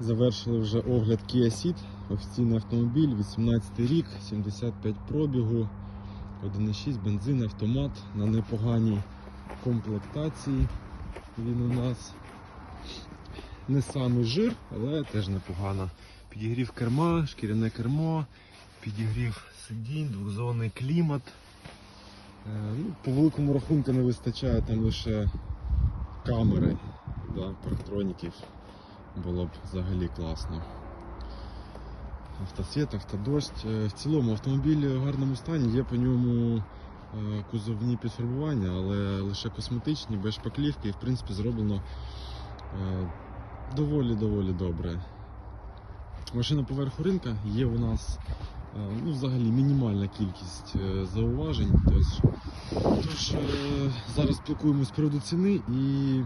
Завершили вже огляд Kia Ceed. Офіційний автомобіль, 18 рік, 75 пробігу, 1,6 бензин, автомат на непоганій комплектації. Він у нас не самий жир, але теж непогано. Підігрів керма, шкіряне кермо, підігрів сидінь, двохзонний клімат. Е, Ну, по великому рахунку не вистачає там лише камери да, парктроніків. Було б взагалі класно. Автосвіт, автодощ. Е, В цілому автомобіль в гарному стані, є по ньому е, кузовні підфарбування, але лише косметичні, без шпаклівки і в принципі зроблено е, доволі-доволі добре. Машина поверху ринка є у нас е, ну, взагалі мінімальна кількість е, зауважень. Тож, тож е, зараз спілкуємось з приводу ціни і,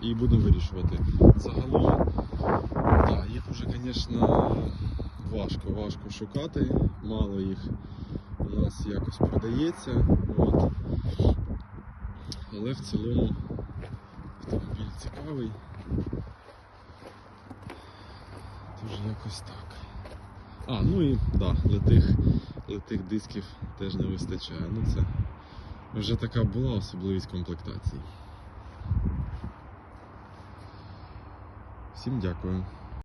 і будемо вирішувати. Загалом, так, їх вже, звісно, важко, важко шукати, мало їх у нас якось продається. От. Але в цілому автомобіль цікавий. Тож якось так. А, ну і да, литих, литих дисків теж не вистачає. Ну це вже така була особливість комплектації. Всім дякую.